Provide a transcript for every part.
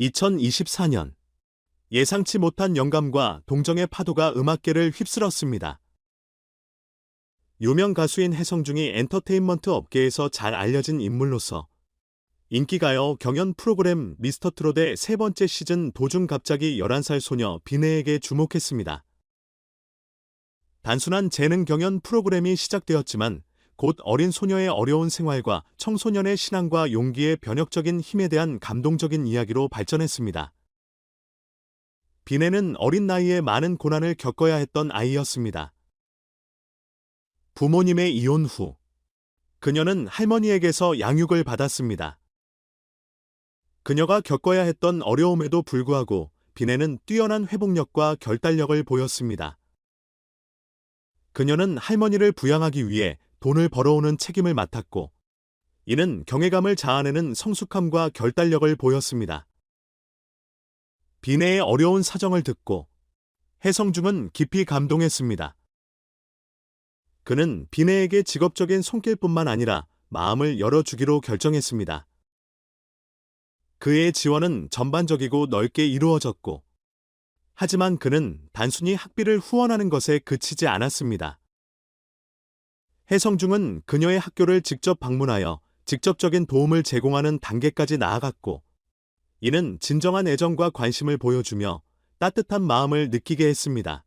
2024년 예상치 못한 영감과 동정의 파도가 음악계를 휩쓸었습니다. 유명 가수인 혜성중이 엔터테인먼트 업계에서 잘 알려진 인물로서 인기가요 경연 프로그램 미스터트롯의 세 번째 시즌 도중 갑자기 11살 소녀 비네에게 주목했습니다. 단순한 재능 경연 프로그램이 시작되었지만 곧 어린 소녀의 어려운 생활과 청소년의 신앙과 용기의 변혁적인 힘에 대한 감동적인 이야기로 발전했습니다. 비네는 어린 나이에 많은 고난을 겪어야 했던 아이였습니다. 부모님의 이혼 후 그녀는 할머니에게서 양육을 받았습니다. 그녀가 겪어야 했던 어려움에도 불구하고 비네는 뛰어난 회복력과 결단력을 보였습니다. 그녀는 할머니를 부양하기 위해 돈을 벌어오는 책임을 맡았고, 이는 경외감을 자아내는 성숙함과 결단력을 보였습니다. 비네의 어려운 사정을 듣고 해성중은 깊이 감동했습니다. 그는 비네에게 직업적인 손길뿐만 아니라 마음을 열어주기로 결정했습니다. 그의 지원은 전반적이고 넓게 이루어졌고, 하지만 그는 단순히 학비를 후원하는 것에 그치지 않았습니다. 해성중은 그녀의 학교를 직접 방문하여 직접적인 도움을 제공하는 단계까지 나아갔고, 이는 진정한 애정과 관심을 보여주며 따뜻한 마음을 느끼게 했습니다.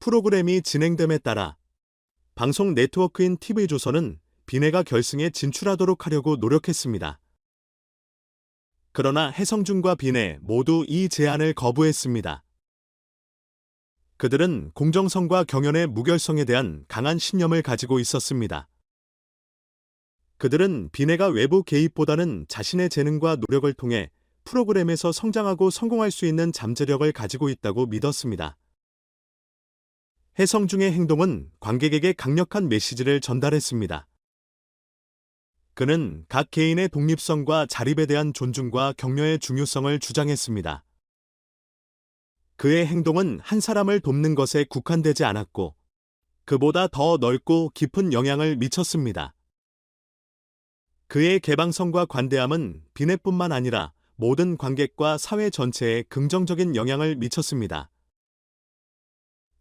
프로그램이 진행됨에 따라 방송 네트워크인 TV조선은 비네가 결승에 진출하도록 하려고 노력했습니다. 그러나 해성준과 비네 모두 이 제안을 거부했습니다. 그들은 공정성과 경연의 무결성에 대한 강한 신념을 가지고 있었습니다. 그들은 비네가 외부 개입보다는 자신의 재능과 노력을 통해 프로그램에서 성장하고 성공할 수 있는 잠재력을 가지고 있다고 믿었습니다. 해성 중의 행동은 관객에게 강력한 메시지를 전달했습니다. 그는 각 개인의 독립성과 자립에 대한 존중과 격려의 중요성을 주장했습니다. 그의 행동은 한 사람을 돕는 것에 국한되지 않았고, 그보다 더 넓고 깊은 영향을 미쳤습니다. 그의 개방성과 관대함은 비네뿐만 아니라 모든 관객과 사회 전체에 긍정적인 영향을 미쳤습니다.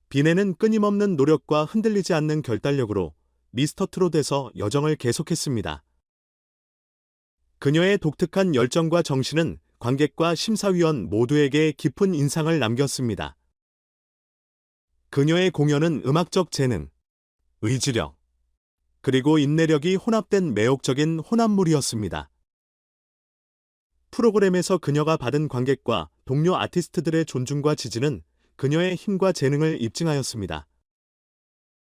비네는 끊임없는 노력과 흔들리지 않는 결단력으로 미스터 트롯에서 여정을 계속했습니다. 그녀의 독특한 열정과 정신은 관객과 심사위원 모두에게 깊은 인상을 남겼습니다. 그녀의 공연은 음악적 재능, 의지력, 그리고 인내력이 혼합된 매혹적인 혼합물이었습니다. 프로그램에서 그녀가 받은 관객과 동료 아티스트들의 존중과 지지는 그녀의 힘과 재능을 입증하였습니다.